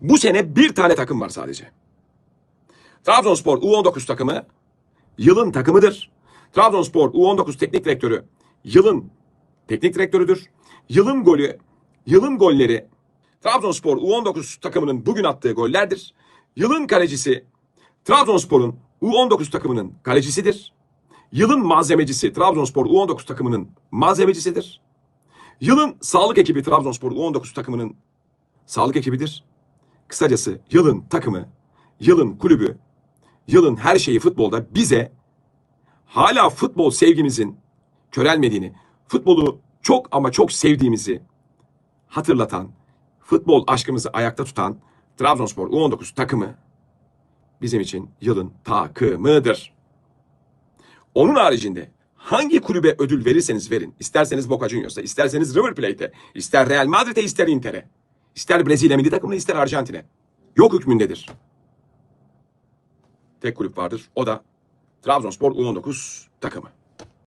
Bu sene bir tane takım var sadece. Trabzonspor U19 takımı yılın takımıdır. Trabzonspor U19 teknik direktörü yılın teknik direktörüdür. Yılın golü, yılın golleri Trabzonspor U19 takımının bugün attığı gollerdir. Yılın kalecisi Trabzonspor'un U19 takımının kalecisidir. Yılın malzemecisi Trabzonspor U19 takımının malzemecisidir. Yılın sağlık ekibi Trabzonspor U19 takımının sağlık ekibidir. Kısacası yılın takımı, yılın kulübü, yılın her şeyi futbolda bize hala futbol sevgimizin körelmediğini, futbolu çok ama çok sevdiğimizi hatırlatan, futbol aşkımızı ayakta tutan Trabzonspor U19 takımı bizim için yılın takımıdır. Onun haricinde hangi kulübe ödül verirseniz verin, isterseniz Boca Juniors'a, isterseniz River Plate'e, ister Real Madrid'e, ister Inter'e, ister Brezilya milli takımına, ister Arjantin'e. Yok hükmündedir. Tek kulüp vardır. O da Trabzonspor U19 takımı.